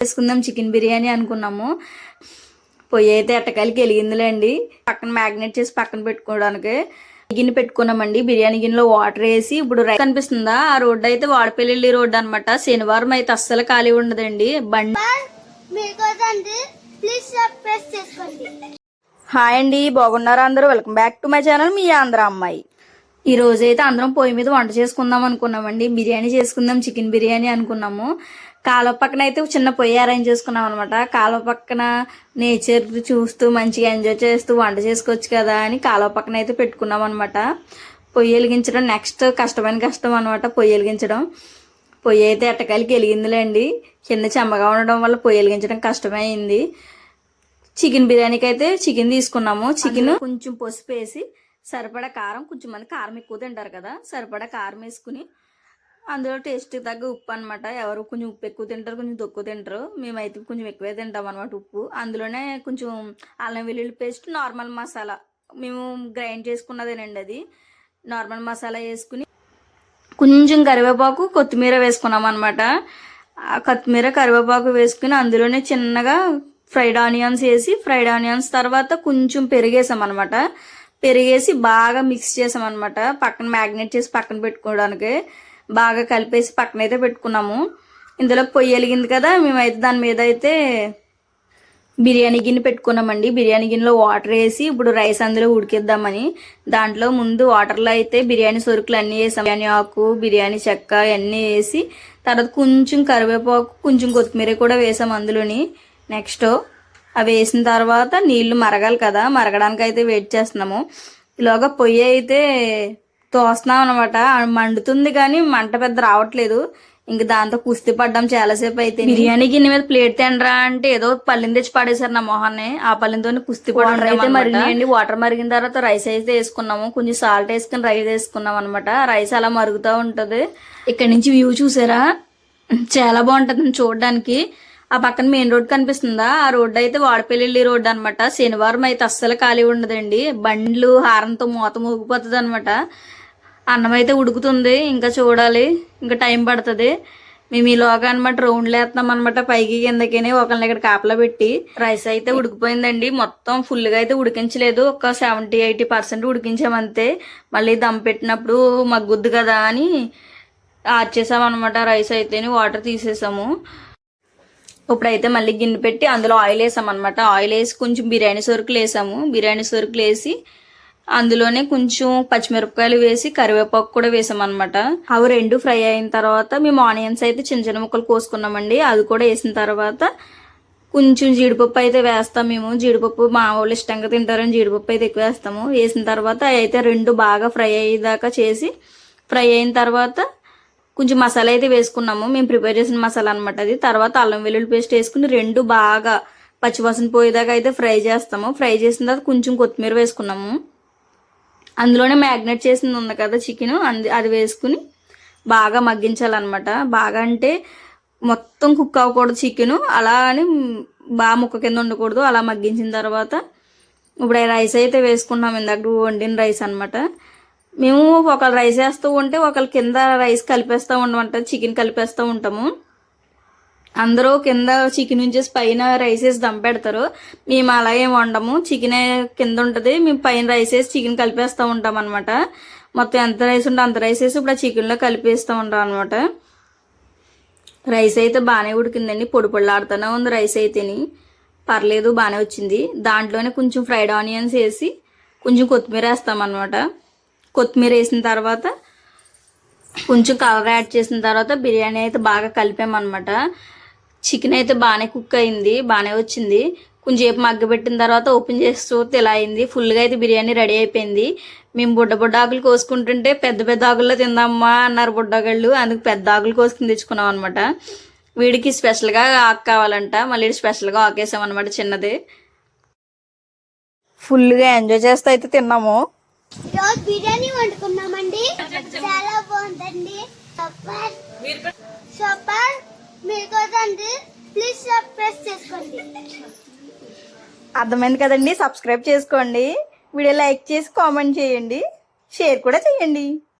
చేసుకుందాం చికెన్ బిర్యానీ అనుకున్నాము. పొయ్యి అయితే ఎట్టకాయలకి వెలిగిందిలేండి పక్కన మ్యాగ్నెట్ చేసి పక్కన పెట్టుకోవడానికి గిన్నె పెట్టుకున్నామండి. బిర్యానీ గిన్నెలో వాటర్ వేసి ఇప్పుడు రైస్ కనిపిస్తుందా? ఆ రోడ్డు అయితే వాడపల్లి రోడ్డు అన్నమాట. శనివారం అయితే అస్సలు ఖాళీ ఉండదండి. బండి హాయ్ అండి బాగున్నారా అందరూ? Welcome back to my channel మీ ఆంధ్ర అమ్మాయి. ఈ రోజు అయితే అందరం పొయ్యి మీద వంట చేసుకుందాం అనుకున్నామండి. బిర్యానీ చేసుకుందాం చికెన్ బిర్యానీ అనుకున్నాము. కాలువ పక్కన అయితే చిన్న పొయ్యి అరేంజ్ చేసుకున్నాం అనమాట కాలువ పక్కన నేచర్ చూస్తూ మంచిగా ఎంజాయ్ చేస్తూ వంట చేసుకోవచ్చు కదా అని కాలువ పక్కన అయితే పెట్టుకున్నాం అనమాట పొయ్యి వెలిగించడం నెక్స్ట్ కష్టమైన కష్టం అనమాట పొయ్యి వెలిగించడం. పొయ్యి అయితే ఎట్టకాయలకి వెలిగిందిలేండి. కింద చెమ్మగా ఉండడం వల్ల పొయ్యి వెలిగించడం కష్టమైంది చికెన్ బిర్యానీకి అయితే చికెన్ తీసుకున్నాము. చికెన్ కొంచెం పసుపు వేసి సరిపడా కారం కొంచెం మంది కారం ఎక్కువ తింటారు కదా సరిపడా కారం వేసుకుని అందులో టేస్ట్ తగ్గ ఉప్పు అనమాట ఎవరు కొంచెం ఉప్పు ఎక్కువ తింటారు కొంచెం తక్కువ తింటారు. మేమైతే కొంచెం ఎక్కువే తింటాం అనమాట ఉప్పు. అందులోనే కొంచెం అల్లం వెల్లుల్లి పేస్ట్ నార్మల్ మసాలా మేము గ్రైండ్ చేసుకున్నదేనండి అది. నార్మల్ మసాలా వేసుకుని కొంచెం కరివేపాకు కొత్తిమీర వేసుకున్నాం అనమాట ఆ కొత్తిమీర కరివేపాకు వేసుకుని అందులోనే చిన్నగా ఫ్రైడ్ ఆనియన్స్ వేసి ఫ్రైడ్ ఆనియన్స్ తర్వాత కొంచెం పెరిగేసాం అనమాట పెరిగేసి బాగా మిక్స్ చేసాం అనమాట పక్కన మ్యాగ్నెట్ చేసి పక్కన పెట్టుకోవడానికి బాగా కలిపేసి పక్కన అయితే పెట్టుకున్నాము. ఇందులో పొయ్యి వెలిగింది కదా మేమైతే దాని మీద అయితే బిర్యానీ గిన్నె పెట్టుకున్నామండి. బిర్యానీ గిన్నెలో వాటర్ వేసి ఇప్పుడు రైస్ అందులో ఉడికిద్దామని. దాంట్లో ముందు వాటర్లో అయితే బిర్యానీ సరుకులు అన్నీ వేసాం. బిర్యానీ ఆకు బిర్యానీ చెక్క అన్నీ వేసి తర్వాత కొంచెం కరివేపాకు కొంచెం కొత్తిమీర కూడా వేసాం అందులోని. నెక్స్ట్ అవి వేసిన తర్వాత నీళ్ళు మరగాలి కదా మరగడానికి అయితే వెయిట్ చేస్తున్నాము. ఇలాగా పొయ్యి అయితే తోస్తున్నాం అనమాట మండుతుంది కానీ మంట పెద్ద రావట్లేదు. ఇంక దాంతో కుస్తీ పడ్డాం చాలాసేపు అయితే బిర్యానీ గిన్నె మీద ప్లేట్ తినరా అంటే ఏదో పల్లిని తెచ్చి పడేశారు నా మొహాన్ని. ఆ పల్లితో కుస్తీ పడడం అయితే మరిగినాయండి వాటర్ మరిగిన తర్వాత రైస్ అయితే వేసుకున్నాము. కొంచెం సాల్ట్ వేసుకుని రైస్ వేసుకున్నాం అనమాట రైస్ అలా మరుగుతూ ఉంటది. ఇక్కడ నుంచి వ్యూ చూసారా? చాలా బాగుంటది చూడడానికి. ఆ పక్కన మెయిన్ రోడ్ కనిపిస్తుందా? ఆ రోడ్ అయితే వాడపల్లి రోడ్ అనమాట శనివారం అయితే అస్సలు ఖాళీ ఉండదండి. బండ్లు హారంతో మూత మోగిపోతుంది అనమాట అన్నం అయితే ఉడుకుతుంది. ఇంకా చూడాలి. ఇంకా టైం పడుతుంది. మేము ఈలోగా అనమాట రౌండ్లు వేస్తున్నాం అనమాట పైకి కిందకి ఒకళ్ళని ఇక్కడ కాపలా పెట్టి రైస్ అయితే ఉడికిపోయిందండి. మొత్తం ఫుల్గా అయితే ఉడికించలేదు. ఒక సెవెంటీ ఎయిటీ పర్సెంట్ ఉడికించామంతే మళ్ళీ దమ్ పెట్టినప్పుడు మగ్గుద్ది కదా అని ఆర్చేసామన్నమాట రైస్ అయితేని వాటర్ తీసేసాము. ఇప్పుడైతే మళ్ళీ గిన్నె పెట్టి అందులో ఆయిల్ వేసాం అనమాట ఆయిల్ వేసి కొంచెం బిర్యానీ సరుకులు వేసాము. బిర్యానీ సరుకులు వేసి అందులోనే కొంచెం పచ్చిమిరపకాయలు వేసి కరివేపాకు కూడా వేసామన్నమాట అవి రెండు ఫ్రై అయిన తర్వాత మేము ఆనియన్స్ అయితే చిన్న చిన్న ముక్కలు కోసుకున్నామండి. అది కూడా వేసిన తర్వాత కొంచెం జీడిపప్పు అయితే వేస్తాం మేము. జీడిపప్పు మా వాళ్ళు ఇష్టంగా తింటారని జీడిపప్పు అయితే ఎక్కువ వేస్తాము. వేసిన తర్వాత అవి అయితే రెండు బాగా ఫ్రై అయ్యేదాకా చేసి ఫ్రై అయిన తర్వాత కొంచెం మసాలా అయితే వేసుకున్నాము. మేము ప్రిపేర్ చేసిన మసాలా అనమాట అది. తర్వాత అల్లం వెల్లుల్లి పేస్ట్ వేసుకుని రెండు బాగా పచ్చివాసన పోయేదాకా అయితే ఫ్రై చేస్తాము. ఫ్రై చేసిన తర్వాత కొంచెం కొత్తిమీర వేసుకున్నాము. అందులోనే మ్యాగ్నెట్ చేసింది ఉంది కదా చికెన్. అంది అది వేసుకుని బాగా మగ్గించాలన్నమాట. బాగా అంటే మొత్తం కుక్ అవ్వకూడదు చికెను. అలా అని బాగా ముక్క కింద ఉండకూడదు. అలా మగ్గించిన తర్వాత ఇప్పుడు రైస్ అయితే వేసుకున్నాం ఇందాక వండిన రైస్ అనమాట మేము ఒకళ్ళు రైస్ వేస్తూ ఉంటే ఒకళ్ళు కింద రైస్ కలిపేస్తూ ఉండమంట చికెన్ కలిపేస్తూ ఉంటాము. అందరూ కింద చికెన్ నుంచి పైన రైస్ వేసి దమ్ పెడతారు. మేము అలా ఏం వండము. చికెన్ కింద ఉంటుంది. మేము పైన రైస్ వేసి చికెన్ కలిపేస్తూ ఉంటాం అనమాట మొత్తం ఎంత రైస్ ఉంటే అంత రైస్ వేసి ఇప్పుడు ఆ చికెన్లో కలిపేస్తూ ఉంటాం అనమాట రైస్ అయితే బాగానే ఉడికిందండి. పొడి పొడిలాడుతూనే ఉంది రైస్ అయితేని. పర్లేదు బాగానే వచ్చింది. దాంట్లోనే కొంచెం ఫ్రైడ్ ఆనియన్స్ వేసి కొంచెం కొత్తిమీర వేస్తామన్నమాట. కొత్తిమీర వేసిన తర్వాత కొంచెం కలర్ యాడ్ చేసిన తర్వాత బిర్యానీ అయితే బాగా కలిపామన్నమాట. చికెన్ అయితే బాగానే కుక్ అయింది బాగానే వచ్చింది. కొంచెంసేపు మగ్గబెట్టిన తర్వాత ఓపెన్ చేసి చూస్తే ఇలా అయింది. ఫుల్గా అయితే బిర్యానీ రెడీ అయిపోయింది. మేము బుడ్డ బుడ్డ ఆకులు కోసుకుంటుంటే పెద్ద పెద్ద ఆకుల్లో తిందామా అన్నారు బుడ్డగాళ్ళు. అందుకు పెద్ద ఆకులు కోసుకుని తెచ్చుకున్నాం అనమాట వీడికి స్పెషల్గా ఆకు కావాలంట. మళ్ళీ స్పెషల్గా ఆకేసాం అనమాట చిన్నది. ఫుల్గా ఎంజాయ్ చేస్తూ అయితే తిన్నాము. ఈరోజు బిర్యానీ వండుకున్నామండి. చాలా బాగుందండి. సూపర్. సూపర్. మీకోసండి ప్లీజ్ సబ్స్క్రైబ్ చేసుకోండి. అర్థమైంది కదండి? సబ్స్క్రైబ్ చేసుకోండి. వీడియో లైక్ చేసి కామెంట్ చేయండి. షేర్ కూడా చేయండి.